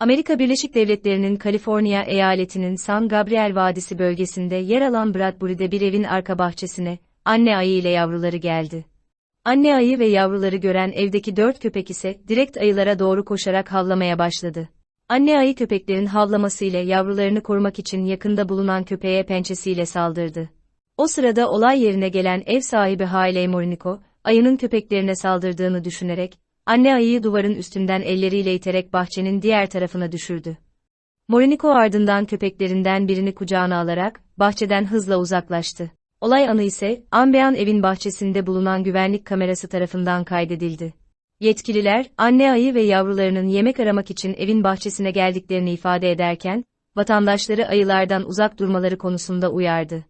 Amerika Birleşik Devletleri'nin Kaliforniya eyaletinin San Gabriel Vadisi bölgesinde yer alan Bradbury'de bir evin arka bahçesine, anne ayı ile yavruları geldi. Anne ayı ve yavruları gören evdeki dört köpek ise direkt ayılara doğru koşarak havlamaya başladı. Anne ayı köpeklerin havlamasıyla yavrularını korumak için yakında bulunan köpeğe pençesiyle saldırdı. O sırada olay yerine gelen ev sahibi Haile Morinico, ayının köpeklerine saldırdığını düşünerek, anne ayıyı duvarın üstünden elleriyle iterek bahçenin diğer tarafına düşürdü. Morinico ardından köpeklerinden birini kucağına alarak, bahçeden hızla uzaklaştı. Olay anı ise, Ambean evin bahçesinde bulunan güvenlik kamerası tarafından kaydedildi. Yetkililer, anne ayı ve yavrularının yemek aramak için evin bahçesine geldiklerini ifade ederken, vatandaşları ayılardan uzak durmaları konusunda uyardı.